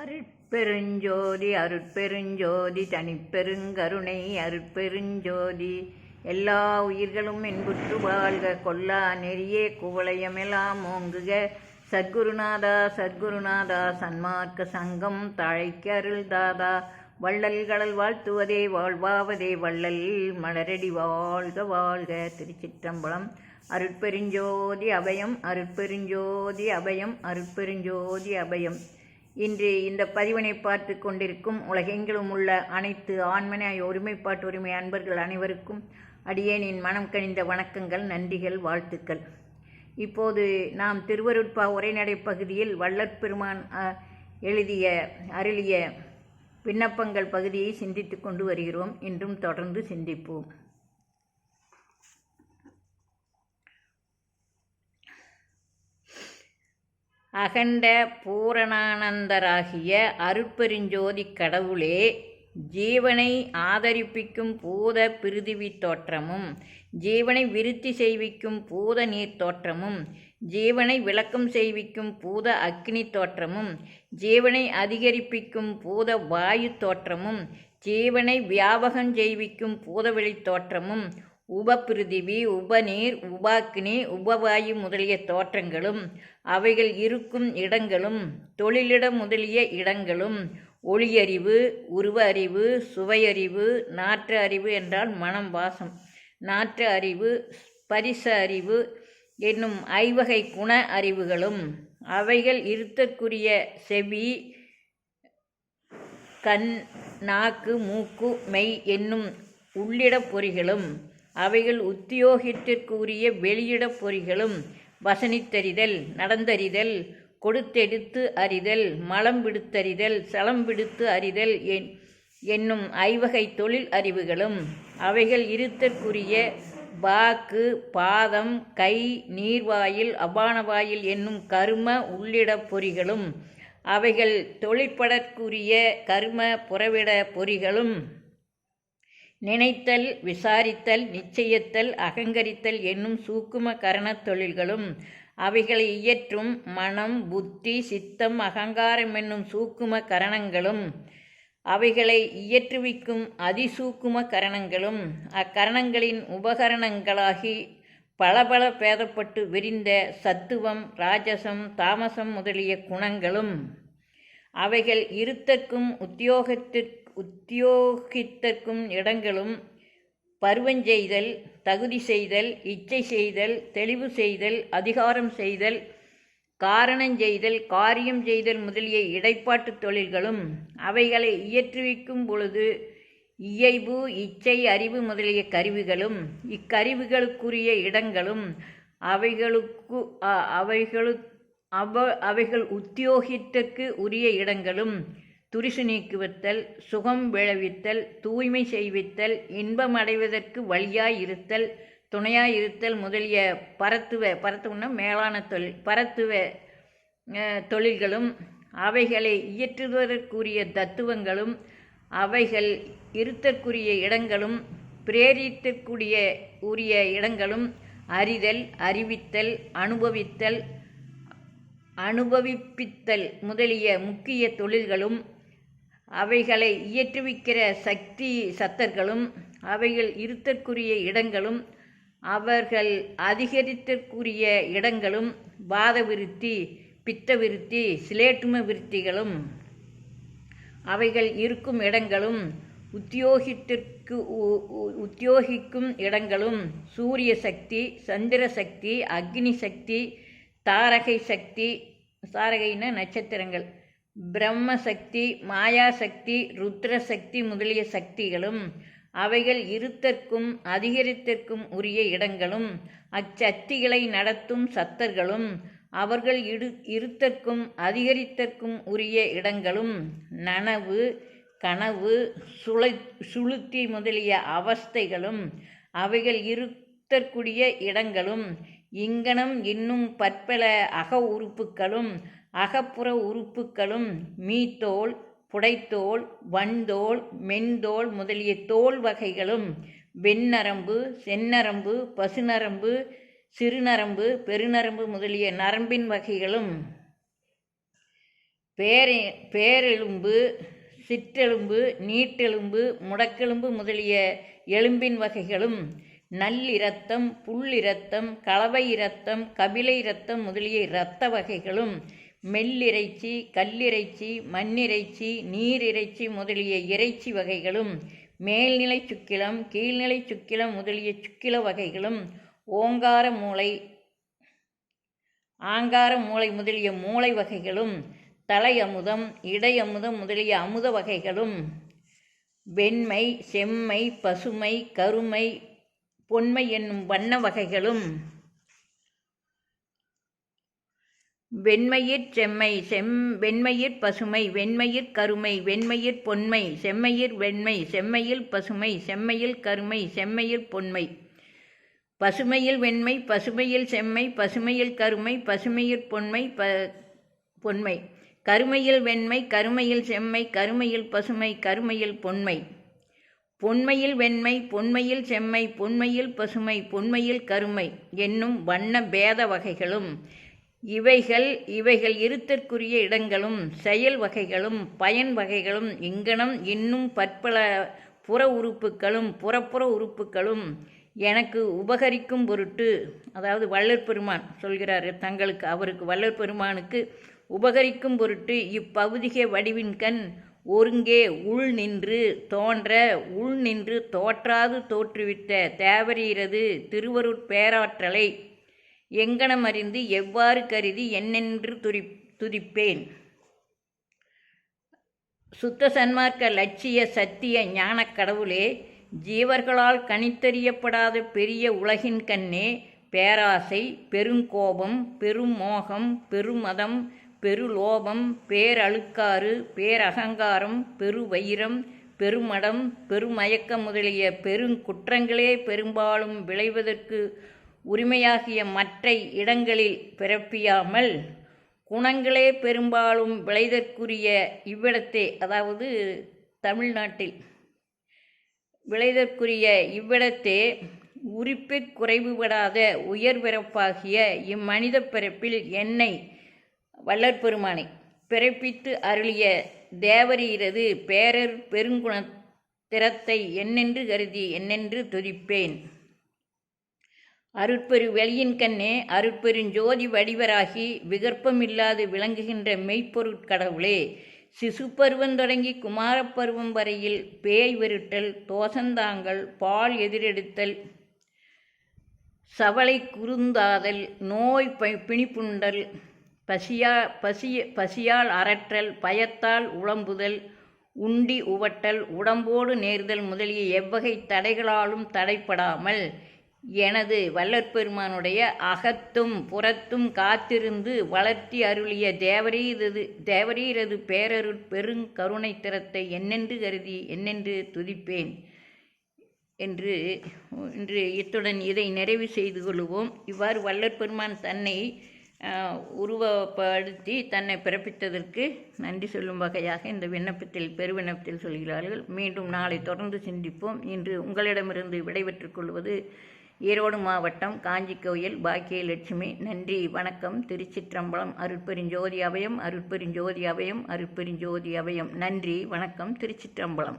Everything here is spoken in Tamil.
அருட்பெருஞ்சோதி அருட்பெருஞ்சோதி தனிப்பெருங்கருணை அருட்பெருஞ்சோதி. எல்லா உயிர்களும் இன்புற்று வாழ்க கொல்லா நெறியே குவளையமெல்லாம் ஓங்குக. சத்குருநாதா சத்குருநாதா சன்மார்க்க சங்கம் தாழைக்க அருள் தாதா. வள்ளல்களல் வாழ்த்துவதே வாழ்வாவதே வள்ளல் மலரடி வாழ்க வாழ்க. திருச்சிற்றம்பலம் அருட்பெருஞ்சோதி அபயம் அருட்பெருஞ்சோதி அபயம் அருட்பெருஞ்சோதி அபயம். இன்று இந்த பதிவினை பார்த்து கொண்டிருக்கும் உலகெங்கிலும் உள்ள அனைத்து ஆண்மனை ஒருமைப்பாட்டு உரிமை அன்பர்கள் அனைவருக்கும் அடியேனின் மனம் கணிந்த வணக்கங்கள் நன்றிகள் வாழ்த்துக்கள். இப்போது நாம் திருவருட்பா உரைநடை பகுதியில் வள்ளற்பெருமான் எழுதிய அருளிய விண்ணப்பங்கள் பகுதியை சிந்தித்து கொண்டு வருகிறோம். இன்றும் தொடர்ந்து சிந்திப்போம். அகண்ட பூரணானந்தராகிய அருட்பெருஞ்சோதி கடவுளே ஜீவனை ஆதரிப்பிக்கும் பூத பிரிதிவி தோற்றமும் ஜீவனை விருத்தி செய்விக்கும் பூத நீர் தோற்றமும் ஜீவனை விளக்கம் செய்விக்கும் பூத அக்னி தோற்றமும் ஜீவனை அதிகரிப்பிக்கும் பூத வாயு தோற்றமும் ஜீவனை வியாபகம் செய்விக்கும் பூதவெளி தோற்றமும் உபபிருதிவி உபநீர் உபாக்னி உபவாயு முதலிய தோற்றங்களும் அவைகள் இருக்கும் இடங்களும் தொழிலிடம் முதலிய இடங்களும் ஒளியறிவு உருவ அறிவு சுவையறிவு நாற்று அறிவு என்றால் மனம் வாசம். நாற்று அறிவு பரிச அறிவு என்னும் ஐவகை குண அறிவுகளும் அவைகள் இருத்தற்குரிய செவி கண் நாக்கு மூக்கு மெய் என்னும் உள்ளிடப் பொறிகளும் அவைகள் உத்தியோகத்திற்குரிய வெளியிடப் பொறிகளும் வசனித்தறிதல் நடந்தறிதல் கொடுத்தெடுத்து அறிதல் மலம் விடுத்தறிதல் சலம் விடுத்து அறிதல் என் என்னும் ஐவகை தொழில் அறிவுகளும் அவைகள் இருத்தற்குரிய வாக்கு பாதம் கை நீர்வாயில் அபானவாயில் என்னும் கரும உள்ளிடப் பொறிகளும் அவைகள் தொழிற்படற்குரிய கரும புறவிட பொறிகளும் நினைத்தல் விசாரித்தல் நிச்சயித்தல் அகங்கரித்தல் என்னும் சூக்கும கரணத் தொழில்களும் அவைகளை இயற்றும் மனம் புத்தி சித்தம் அகங்காரம் என்னும் சூக்கும கரணங்களும் அவைகளை இயற்றுவிக்கும் அதிசூக்கும கரணங்களும் அக்கரணங்களின் உபகரணங்களாகி பளபள பேதப்பட்டு விரிந்த சத்துவம் ராஜசம் தாமசம் முதலிய குணங்களும். அவைகள் இருத்தற்கும் உத்தியோகத்திற்கு உத்தியோகித்தற்கும் இடங்களும் பருவஞ்செய்தல் தகுதி செய்தல் இச்சை செய்தல் தெளிவு செய்தல் அதிகாரம் செய்தல் காரணம் செய்தல் காரியம் செய்தல் முதலிய இடைப்பாட்டு தொழில்களும் அவைகளை இயற்றுவிக்கும் பொழுது இயைபு இச்சை அறிவு முதலிய கருவிகளும் இக்கருவிகளுக்குரிய இடங்களும் அவைகளுக்கு அவைகளுக்கு அவ அவைகள் உத்தியோகித்திற்கு உரிய இடங்களும் துரிசு நீக்குவித்தல் சுகம் விளைவித்தல் தூய்மை செய்வித்தல் இன்பம் அடைவதற்கு வழியாயிருத்தல் இருத்தல் இருத்தல் முதலிய பரத்துவ பரத்துவன்னா மேலான தொழில் பரத்துவ தொழில்களும் அவைகளை இயற்றுவதற்குரிய தத்துவங்களும் அவைகள் இருத்தற்குரிய இடங்களும் பிரேரித்தற்குரிய உரிய இடங்களும் அறிதல் அறிவித்தல் அனுபவித்தல் அனுபவிப்பித்தல் முதலிய முக்கிய தொழில்களும் அவைகளை இயற்றுவிக்கிற சக்தி சத்தர்களும் அவைகள் இருத்தற்குரிய இடங்களும் அவர்கள் அதிகரித்தற்குரிய இடங்களும் வாத விருத்தி பித்த விருத்தி சிலேட்டும விருத்திகளும் அவைகள் இருக்கும் இடங்களும் உத்தியோகித்திற்கு உ- உ- உத்தியோகிக்கும் இடங்களும் சூரிய சக்தி சந்திர சக்தி அக்னி சக்தி தாரகை சக்தி தாரகைன்னா நட்சத்திரங்கள். பிரம்ம சக்தி மாயா சக்தி ருத்ர சக்தி முதலிய சக்திகளும் அவைகள் இருத்தற்கும் அதிகரித்தற்கும் உரிய இடங்களும் அச்சக்திகளை நடத்தும் சத்தர்களும் அவர்கள் இடு இருத்தற்கும் அதிகரித்தற்கும் உரிய இடங்களும் நனவு கனவு சுழை சுளுத்தி முதலிய அவஸ்தைகளும் அவைகள் இருத்தற்குரிய இடங்களும் இங்கனம் இன்னும் பற்பல அக உறுப்புக்களும் அகப்புற உறுப்புக்களும் மீத்தோல் புடைத்தோல் வன்தோல் மென்தோல் முதலிய தோல் வகைகளும் வெண்ணரம்பு செந்நரம்பு பசுநரம்பு சிறுநரம்பு பெருநரம்பு முதலிய நரம்பின் வகைகளும். பேரெ பேரெலும்பு சிற்றெலும்பு நீட்டெலும்பு முடக்கெலும்பு முதலிய எலும்பின் வகைகளும். நல்லிரத்தம் புல்லிரத்தம் கலவை இரத்தம் கபிலை இரத்தம் முதலிய இரத்த வகைகளும் மெல்லிறைச்சி கல்லிறைச்சி மண்ணிறைச்சி நீரிறைச்சி முதலிய இறைச்சி வகைகளும் மேல்நிலை சுக்கிலம் கீழ்நிலை சுக்கிலம் முதலிய சுக்கில வகைகளும் ஓங்கார மூளை ஆங்கார மூளை முதலிய மூளை வகைகளும் தலை அமுதம் இடை அமுதம் முதலிய அமுத வகைகளும் வெண்மை செம்மை பசுமை கருமை பொன்மை என்னும் வண்ண வகைகளும் வெண்மையிற் செம்மை செம் வெண்மயிர் பசுமை வெண்மயிர் கருமை வெண்மயிர் பொன்மை செம்மையிர் வெண்மை செம்மையில் பசுமை செம்மையில் கருமை செம்மையில் பொன்மை. பசுமையில் வெண்மை பசுமையில் செம்மை பசுமையில் கருமை பசுமையில் பொன்மை ப பொன்மை. கருமையில் வெண்மை கருமையில் செம்மை கருமையில் பசுமை கருமையில் பொன்மை. பொன்மையில் வெண்மை பொன்மையில் செம்மை பொன்மையில் பசுமை பொன்மையில் கருமை என்னும் வண்ண பேத வகைகளும் இவைகள் இவைகள் இருத்தற்குரிய இடங்களும் செயல் வகைகளும் பயன் வகைகளும் இங்கனம் இன்னும் பற்பல புற உறுப்புகளும் புறப்புற உறுப்புகளும் எனக்கு உபகரிக்கும் பொருட்டு அதாவது வள்ளற் பெருமான் சொல்கிறார் தங்களுக்கு அவருக்கு வள்ளற் பெருமானுக்கு உபகரிக்கும் பொருட்டு இப்பகுதிகை வடிவின்கண் ஒருங்கே உள் நின்று தோன்ற உள் நின்று தோற்றாது தோற்றுவித்த தேவரீரது திருவருட் பேராற்றலை எங்கனம் அறிந்து எவ்வாறு கருதி என்னென்று துரி துதிப்பேன். சுத்த சன்மார்க்க லட்சிய சத்திய ஞானக் கடவுளே ஜீவர்களால் கணித்தறியப்படாத பெரிய உலகின் கண்ணே பேராசை பெருங்கோபம் பெருமோகம் பெருமதம் பெருலோபம் பேரழுக்காறு பேரகங்காரம் பெருவயிரம் பெருமடம் பெருமயக்கம் முதலிய பெருங்குற்றங்களே பெரும்பாலும் விளைவதற்கு உரிமையாகிய மற்ற இடங்களில் பிறப்பியாமல் குணங்களே பெரும்பாலும் விளைதற்குரிய இவ்விடத்தே அதாவது தமிழ்நாட்டில் விளைதற்குரிய இவ்விடத்தே உரிப்பிற் குறைவுபடாத உயர்பிறப்பாகிய இம்மனித பிறப்பில் என்னை வள்ளற்பெருமானை பிறப்பித்து அருளிய தேவரீரது பேரர் பெருங்குண திறத்தை என்னென்று கருதி என்னென்று துதிப்பேன். அருட்பெரு வெளியின் கண்ணே அருட்பெருஞ்சோதி வடிவராகி விகற்பமில்லாது விளங்குகின்ற மெய்ப்பொருட்கடவுளே சிசு பருவம் தொடங்கி குமாரப்பருவம் வரையில் பேய் விருட்டல் தோசந்தாங்கல் பால் எதிரெடுத்தல் சவளை குறுந்தாதல் நோய் ப பிணிப்புண்டல் பசியா பசிய பசியால் அரற்றல் பயத்தால் உளம்புதல் உண்டி உவட்டல் உடம்போடு நேர்தல் முதலிய எவ்வகை தடைகளாலும் தடைப்படாமல் எனது வல்லற்பெருமானுடைய அகத்தும் புறத்தும் காத்திருந்து வளர்த்தி அருளிய தேவரீரது தேவரீரது பேரருட் பெருங்கருணை திறத்தை என்னென்று கருதி என்னென்று துதிப்பேன் என்று இன்று இத்துடன் இதை நிறைவு செய்து கொள்வோம். இவ்வாறு வல்லற்பெருமான் தன்னை உருவப்படுத்தி தன்னை பிறப்பித்ததற்கு நன்றி சொல்லும் வகையாக இந்த விண்ணப்பத்தில் பெருவிண்ணப்பத்தில் சொல்கிறார்கள். மீண்டும் நாளை தொடர்ந்து சிந்திப்போம். இன்று உங்களிடமிருந்து விடைபெற்றுக் கொள்வது ஈரோடு மாவட்டம் காஞ்சி கோயில் பாக்கியலட்சுமி. நன்றி வணக்கம். திருச்சிற்றம்பலம் அருட்பெருஞ்சோதி அபயம் அருட்பெருஞ்சோதி அபயம் அருட்பெருஞ்சோதி அபயம் நன்றி வணக்கம். திருச்சிற்றம்பலம்.